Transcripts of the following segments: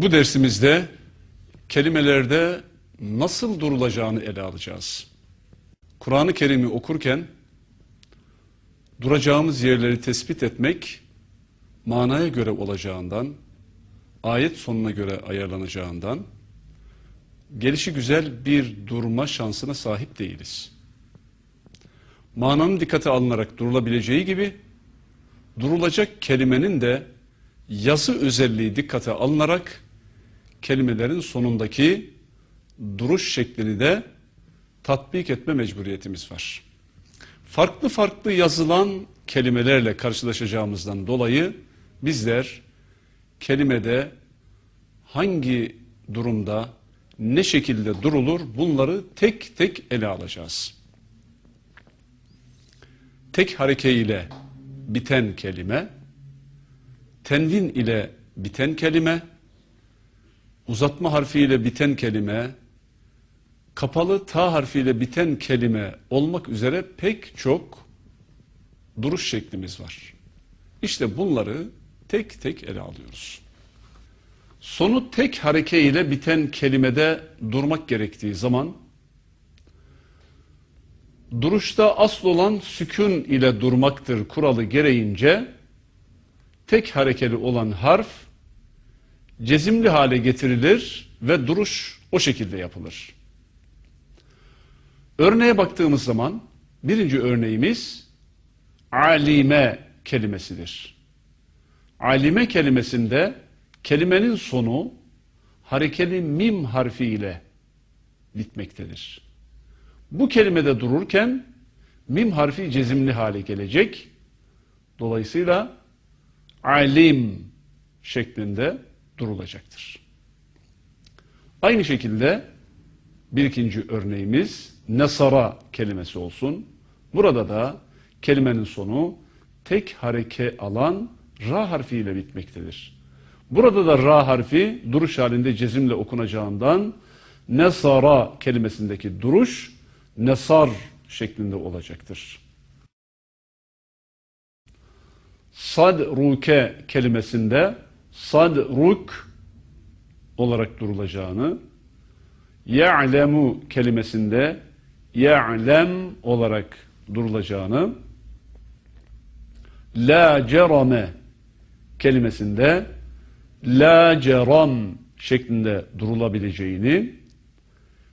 Bu dersimizde kelimelerde nasıl durulacağını ele alacağız. Kur'an-ı Kerim'i okurken duracağımız yerleri tespit etmek manaya göre olacağından, ayet sonuna göre ayarlanacağından gelişi güzel bir durma şansına sahip değiliz. Mananın dikkate alınarak durulabileceği gibi durulacak kelimenin de yazı özelliği dikkate alınarak kelimelerin sonundaki duruş şeklini de tatbik etme mecburiyetimiz var. Farklı farklı yazılan kelimelerle karşılaşacağımızdan dolayı bizler kelimede hangi durumda ne şekilde durulur bunları tek tek ele alacağız. Tek hareke ile biten kelime, tenvin ile biten kelime, uzatma harfiyle biten kelime, kapalı ta harfiyle biten kelime olmak üzere pek çok duruş şeklimiz var. İşte bunları tek tek ele alıyoruz. Sonu tek hareke ile biten kelimede durmak gerektiği zaman duruşta asıl olan sükun ile durmaktır kuralı gereğince tek harekeli olan harf cezimli hale getirilir ve duruş o şekilde yapılır. Örneğe baktığımız zaman birinci örneğimiz alime kelimesidir. Alime kelimesinde kelimenin sonu harekeli mim harfi ile bitmektedir. Bu kelimede dururken mim harfi cezimli hale gelecek. Dolayısıyla alim şeklinde durulacaktır. Aynı şekilde bir ikinci örneğimiz nesara kelimesi olsun. Burada da kelimenin sonu tek hareke alan ra harfiyle bitmektedir. Burada da ra harfi duruş halinde cezimle okunacağından nesara kelimesindeki duruş nesar şeklinde olacaktır. Sadruke kelimesinde sadruk olarak durulacağını, ya'lemu kelimesinde ya'lem olarak durulacağını, la cerame kelimesinde la ceram şeklinde durulabileceğini,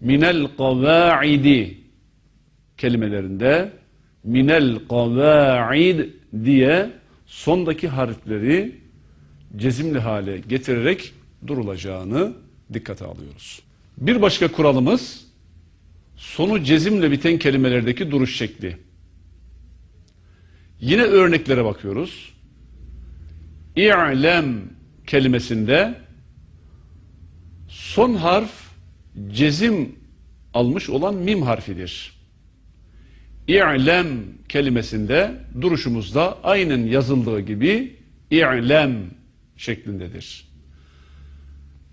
minel kavaidi kelimelerinde minel kavaid diye sondaki harfleri cezimli hale getirerek durulacağını dikkate alıyoruz. Bir başka kuralımız sonu cezimle biten kelimelerdeki duruş şekli. Yine örneklere bakıyoruz. İ'lem kelimesinde son harf cezim almış olan mim harfidir. İ'lem kelimesinde duruşumuzda aynen yazıldığı gibi i'lem şeklindedir.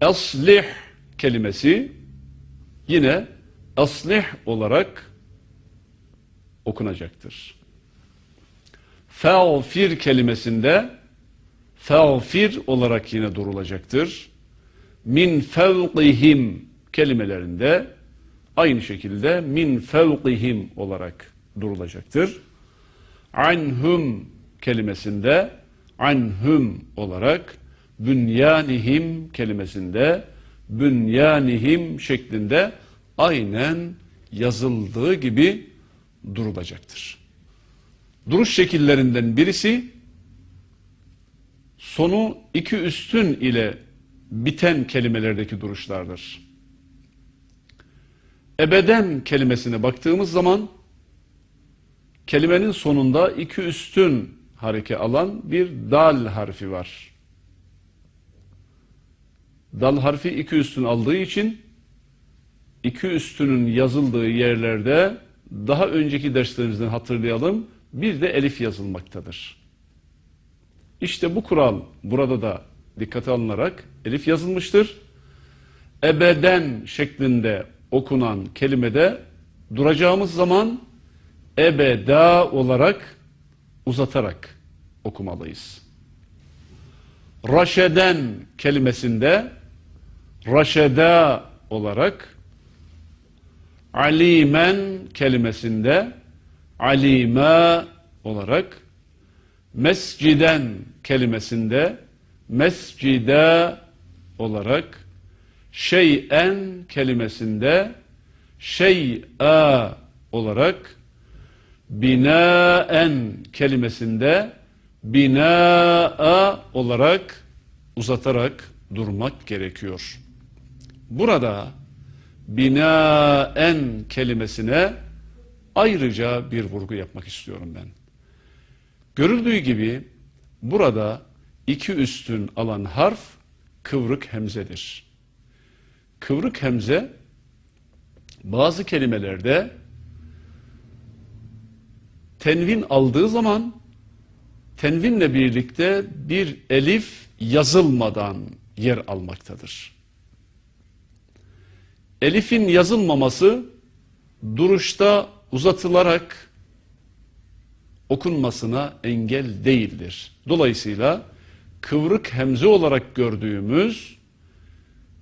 Aslih kelimesi yine aslih olarak okunacaktır. Fe'fir kelimesinde fe'fir olarak yine durulacaktır. Min fevqihim kelimelerinde aynı şekilde min fevqihim olarak durulacaktır. Anhum kelimesinde anhum olarak bünyanihim kelimesinde bünyanihim şeklinde aynen yazıldığı gibi durulacaktır. Duruş şekillerinden birisi sonu iki üstün ile biten kelimelerdeki duruşlardır. Ebeden kelimesine baktığımız zaman kelimenin sonunda iki üstün hareke alan bir dal harfi var. Dal harfi iki üstün aldığı için iki üstünün yazıldığı yerlerde daha önceki derslerimizden hatırlayalım bir de elif yazılmaktadır. İşte bu kural burada da dikkate alınarak elif yazılmıştır. Ebeden şeklinde okunan kelimede duracağımız zaman ebeda olarak uzatarak okumalıyız. Raşeden kelimesinde raşeda olarak alimen kelimesinde alime olarak mesciden kelimesinde mescide olarak şeyen kelimesinde şey'a olarak binaen kelimesinde bina'a olarak uzatarak durmak gerekiyor. Burada binaen kelimesine ayrıca bir vurgu yapmak istiyorum ben. Görüldüğü gibi burada iki üstün alan harf kıvrık hemzedir. Kıvrık hemze bazı kelimelerde tenvin aldığı zaman tenvinle birlikte bir elif yazılmadan yer almaktadır. Elifin yazılmaması duruşta uzatılarak okunmasına engel değildir. Dolayısıyla kıvrık hemze olarak gördüğümüz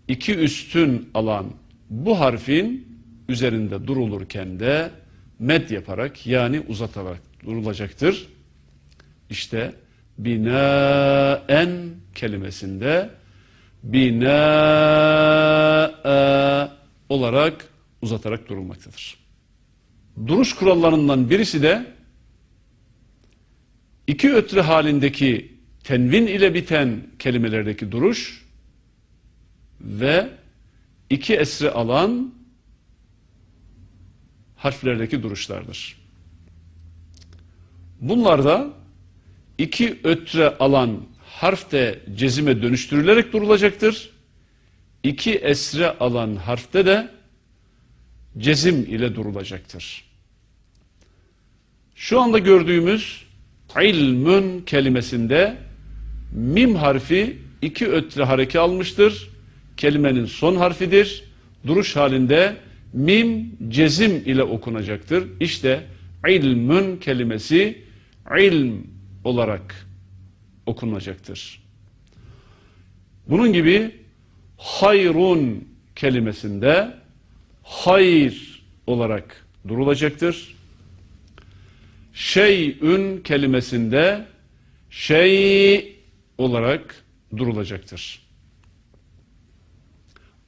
iki üstün alan bu harfin üzerinde durulurken de med yaparak yani uzatarak durulacaktır. İşte binaen kelimesinde bina olarak uzatarak durulmaktadır. Duruş kurallarından birisi de iki ötre halindeki tenvin ile biten kelimelerdeki duruş ve iki esri alan harflerdeki duruşlardır. Bunlarda iki ötre alan harf de cezime dönüştürülerek durulacaktır. İki esre alan harfte de cezim ile durulacaktır. Şu anda gördüğümüz ilmün kelimesinde mim harfi iki ötre hareke almıştır. Kelimenin son harfidir. Duruş halinde mim cezim ile okunacaktır. İşte ilmün kelimesi ilm olarak okunacaktır. Bunun gibi hayrun kelimesinde hayır olarak durulacaktır. Şeyün kelimesinde şey olarak durulacaktır.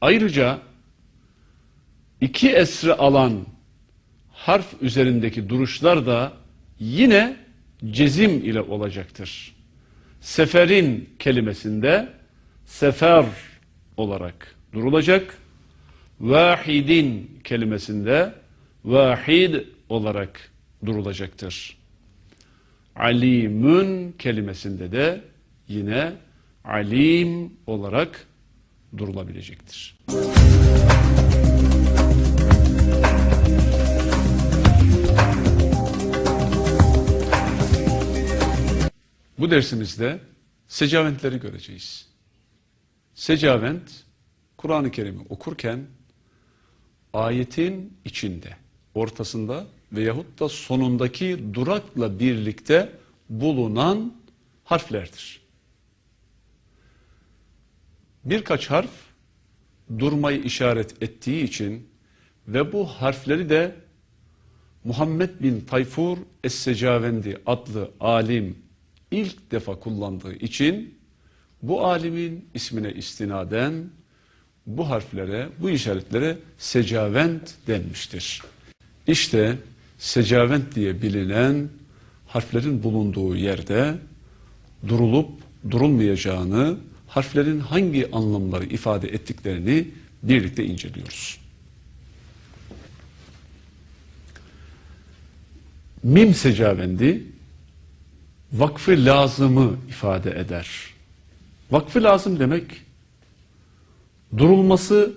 Ayrıca iki esri alan harf üzerindeki duruşlar da yine cezim ile olacaktır. Seferin kelimesinde sefer olarak durulacak. Vahidin kelimesinde vahid olarak durulacaktır. Alimün kelimesinde de yine alim olarak durulabilecektir. Bu dersimizde secaventleri göreceğiz. Secavent, Kur'an-ı Kerim'i okurken ayetin içinde, ortasında veyahut da sonundaki durakla birlikte bulunan harflerdir. Birkaç harf durmayı işaret ettiği için ve bu harfleri de Muhammed bin Tayfur Es-Secavendi adlı alim ilk defa kullandığı için bu alimin ismine istinaden bu harflere, bu işaretlere secavent denmiştir. İşte secavent diye bilinen harflerin bulunduğu yerde durulup durulmayacağını, harflerin hangi anlamları ifade ettiklerini birlikte inceliyoruz. Mim secavendi vakfı lazımı ifade eder. Vakfı lazım demek durulması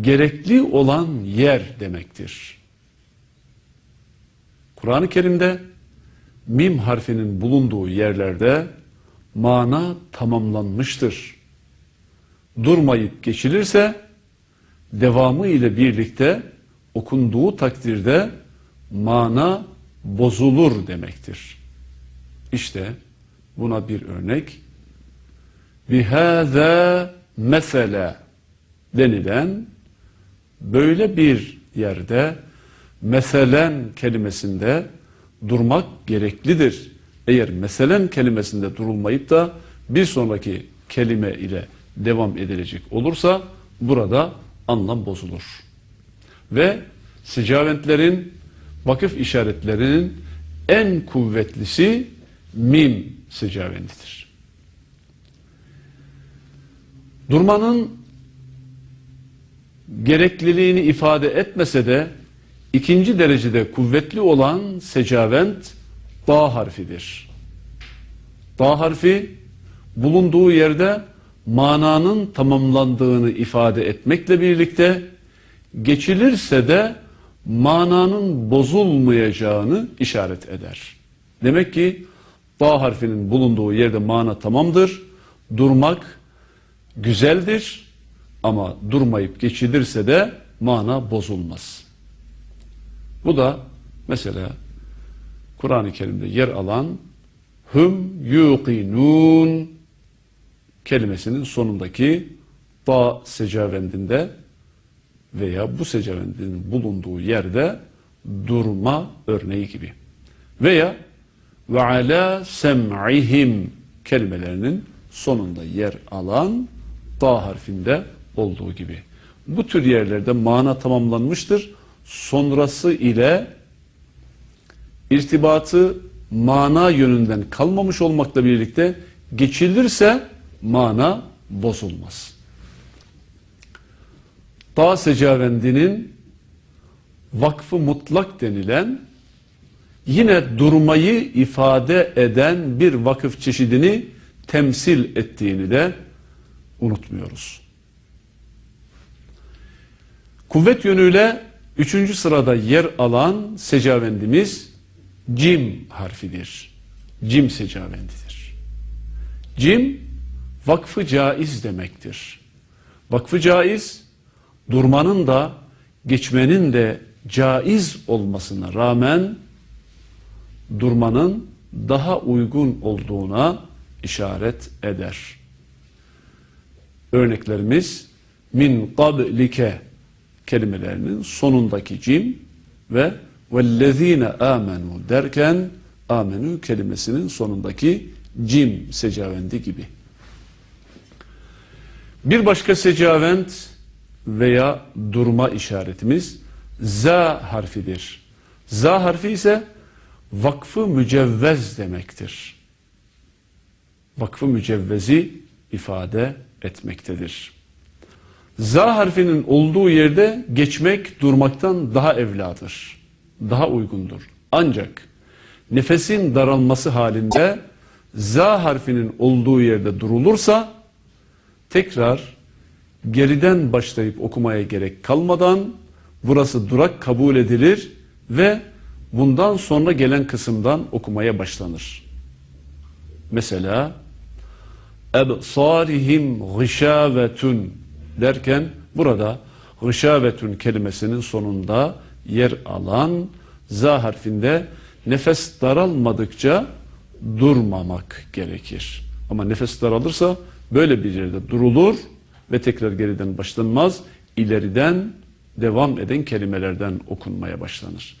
gerekli olan yer demektir. Kur'an-ı Kerim'de mim harfinin bulunduğu yerlerde mana tamamlanmıştır. Durmayıp geçilirse devamı ile birlikte okunduğu takdirde mana bozulur demektir. İşte buna bir örnek. Bihâzâ mesele denilen böyle bir yerde meselen kelimesinde durmak gereklidir. Eğer meselen kelimesinde durulmayıp da bir sonraki kelime ile devam edilecek olursa burada anlam bozulur. Ve secaventlerin vakıf işaretlerinin en kuvvetlisi mim secavendidir. Durmanın gerekliliğini ifade etmese de ikinci derecede kuvvetli olan secavent da harfidir. Da harfi bulunduğu yerde mananın tamamlandığını ifade etmekle birlikte geçilirse de mananın bozulmayacağını işaret eder. Demek ki da harfinin bulunduğu yerde mana tamamdır. Durmak güzeldir ama durmayıp geçilirse de mana bozulmaz. Bu da mesela Kur'an-ı Kerim'de yer alan hum yuqinun kelimesinin sonundaki da secavendinde veya bu secavendinin bulunduğu yerde durma örneği gibi. Veya ve ala sem'ihim kelimelerinin sonunda yer alan da harfinde olduğu gibi. Bu tür yerlerde mana tamamlanmıştır. Sonrası ile irtibatı mana yönünden kalmamış olmakla birlikte geçilirse mana bozulmaz. Dağ secavendinin vakfı mutlak denilen yine durmayı ifade eden bir vakıf çeşidini temsil ettiğini de unutmuyoruz. Kuvvet yönüyle üçüncü sırada yer alan secavendimiz cim harfidir. Cim secavendidir. Cim vakfı caiz demektir. Vakfı caiz durmanın da geçmenin de caiz olmasına rağmen durmanın daha uygun olduğuna işaret eder. Örneklerimiz min qablike kelimelerinin sonundaki cim ve vellezine amenu derken amenu kelimesinin sonundaki cim secavendi gibi. Bir başka secavent veya durma işaretimiz za harfidir. Za harfi ise vakfı mücevvez demektir. Vakfı mücevvezi ifade etmektedir. Za harfinin olduğu yerde geçmek durmaktan daha evladır. Daha uygundur. Ancak nefesin daralması halinde za harfinin olduğu yerde durulursa tekrar geriden başlayıp okumaya gerek kalmadan burası durak kabul edilir ve bundan sonra gelen kısımdan okumaya başlanır. Mesela ebsarihim gışavetun derken burada gışavetun kelimesinin sonunda yer alan za harfinde nefes daralmadıkça durmamak gerekir. Ama nefes daralırsa böyle bir yerde durulur ve tekrar geriden başlanmaz, ileriden devam eden kelimelerden okunmaya başlanır.